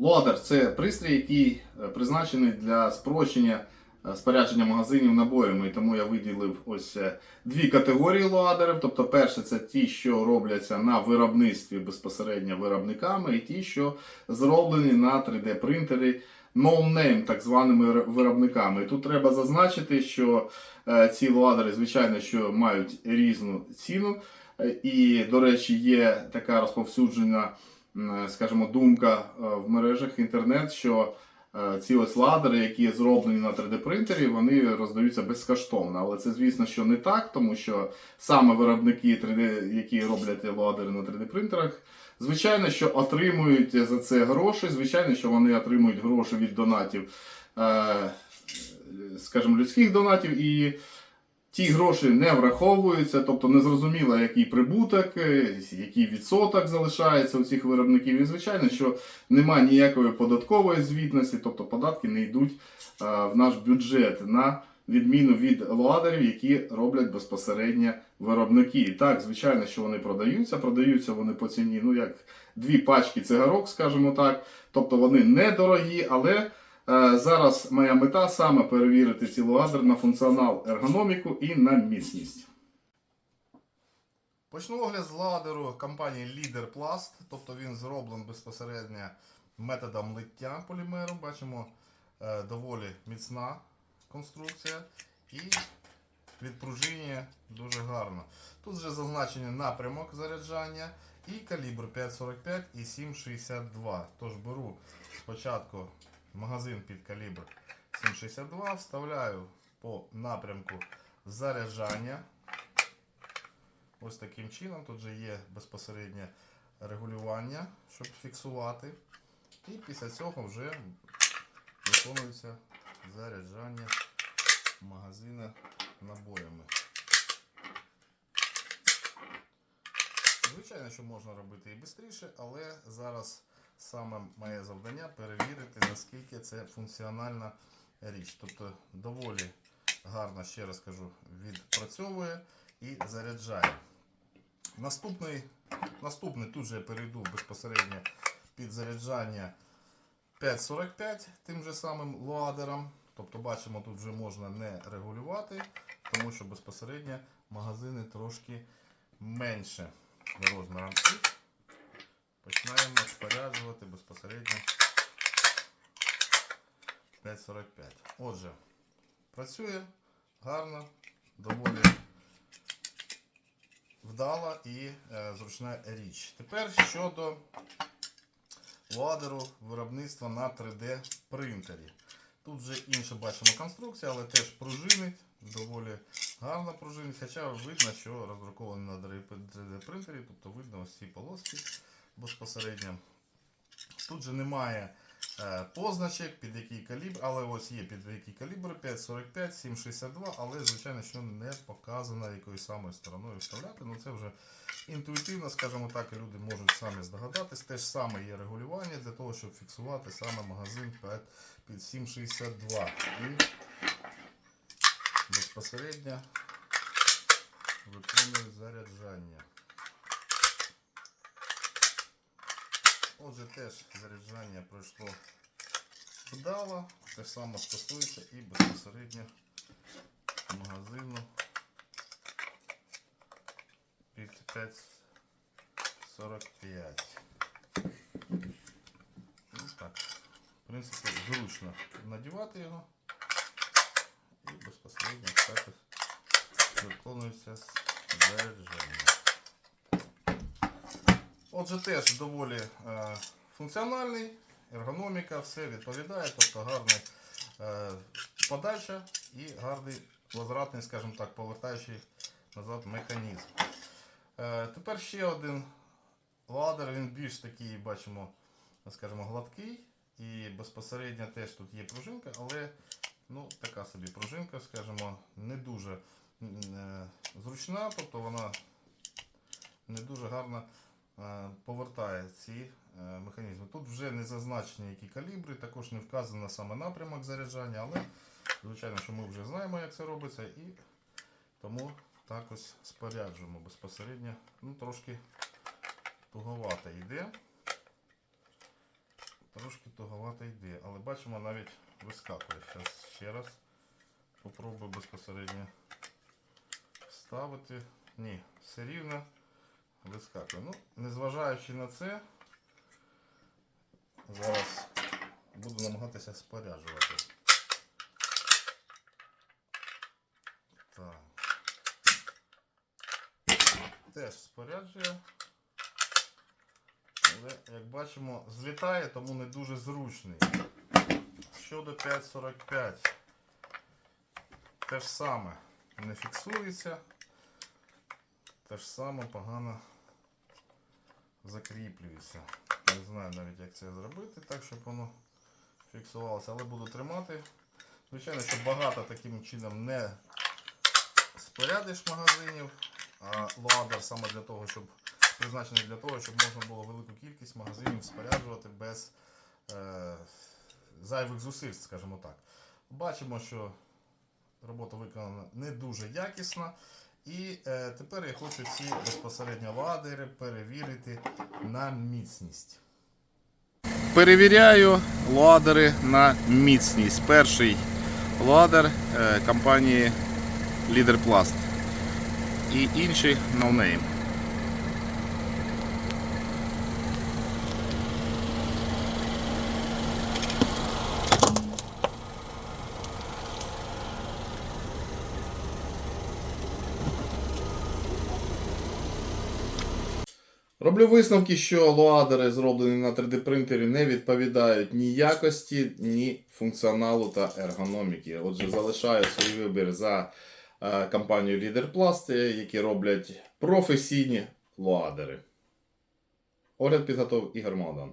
Лоадер це пристрій, який е, призначений для спрощення е, спорядження магазинів набоями. І тому я виділив ось е, дві категорії лоадерів. Тобто, перше, це ті, що робляться на виробництві безпосередньо виробниками, і ті, що зроблені на 3D принтері. No-name, так званими виробниками. І тут треба зазначити, що ці лоадери, звичайно, що мають різну ціну. І, до речі, є така розповсюджена, скажімо, думка е, в мережах інтернет, що е, ці ось ладери, які зроблені на 3D принтері, вони роздаються безкоштовно. Але це, звісно, що не так, тому що саме виробники 3D, які роблять ладери на 3D принтерах, звичайно, що отримують за це гроші. Звичайно, що вони отримують гроші від донатів, е, скажімо, людських донатів. І ті гроші не враховуються, тобто незрозуміло, який прибуток, е, який відсоток залишається у цих виробників. І звичайно, що немає ніякої податкової звітності, тобто податки не йдуть е, в наш бюджет на відміну від лоадерів, які роблять безпосередньо виробники. І так, звичайно, що вони продаються, продаються вони по ціні, ну як дві пачки цигарок, скажімо так. Тобто вони недорогі, але зараз моя мета саме перевірити ці на функціонал ергономіку і на міцність. Почну огляд з ладеру компанії Leader Plast, тобто він зроблений безпосередньо методом лиття полімеру. Бачимо е, доволі міцна конструкція і відпружинює дуже гарно. Тут вже зазначений напрямок заряджання і калібр 5,45 і 7,62. Тож беру спочатку магазин під калібр 7,62, вставляю по напрямку заряджання. Ось таким чином. Тут же є безпосереднє регулювання, щоб фіксувати. І після цього вже виконується заряджання магазина набоями. Звичайно, що можна робити і швидше, але зараз саме моє завдання перевірити, наскільки це функціональна річ. Тобто доволі гарно, ще раз кажу, відпрацьовує і заряджає. Наступний, наступний тут же я перейду безпосередньо під заряджання 5.45 тим же самим лоадером. Тобто бачимо, тут вже можна не регулювати, тому що безпосередньо магазини трошки менше розміром. Починаємо споряджувати безпосередньо 5.45. Отже, працює гарно, доволі вдала і е, зручна річ. Тепер щодо ладеру виробництва на 3D принтері. Тут вже інша бачимо конструкція, але теж пружинить, доволі гарно пружинить, хоча видно, що роздрукований на 3D принтері, тобто видно ось ці полоски безпосередньо. Тут же немає е, позначок, під який калібр, але ось є під який калібр 5,45, 7,62, але звичайно, що не показано якою самою стороною вставляти. Ну це вже інтуїтивно, скажімо так, і люди можуть самі здогадатись. Те ж саме є регулювання для того, щоб фіксувати саме магазин під- під 7,62. І безпосередньо виконує заряджання. Отже, теж заряджання пройшло вдало. Те саме стосується і безпосередньо магазину під 5,45. Ну так. В принципі, зручно надівати його і безпосередньо так ось виконується заряджання. Отже, теж доволі е, функціональний, ергономіка, все відповідає, тобто гарна е, подача і гарний возвратний, скажімо так, повертаючий назад механізм. Е, тепер ще один ладер, він більш такий, бачимо, скажімо, гладкий. І безпосередньо теж тут є пружинка, але ну, така собі пружинка, скажімо, не дуже зручна, тобто вона не дуже гарно е, повертає ці е, механізми. Тут вже не зазначені які калібри, також не вказано саме напрямок заряджання, але звичайно, що ми вже знаємо, як це робиться, і тому так ось споряджуємо безпосередньо. Ну, трошки туговато йде. трошки туговато йде, але бачимо навіть вискакує. Зараз ще раз попробую безпосередньо вставити. Ні, все рівно вискакує. Ну, незважаючи на це, зараз буду намагатися споряджувати. Теж споряджує. Але, як бачимо, злітає, тому не дуже зручний. Щодо 5.45, те ж саме не фіксується, те ж саме погано закріплюється. Не знаю навіть як це зробити, так щоб воно фіксувалося, але буду тримати. Звичайно, що багато таким чином не спорядиш магазинів, а ладер саме для того, щоб призначений для того, щоб можна було велику кількість магазинів споряджувати без е, зайвих зусиль, скажімо так. Бачимо, що робота виконана не дуже якісно. І е, тепер я хочу ці безпосередньо ладери перевірити на міцність. Перевіряю ладери на міцність. Перший ладер е, компанії Leaderplast і інший No Роблю висновки, що лоадери, зроблені на 3D принтері, не відповідають ні якості, ні функціоналу та ергономіки. Отже, залишаю свій вибір за е, компанією Leaderplast, які роблять професійні лоадери. Огляд підготовив Ігор Молдан.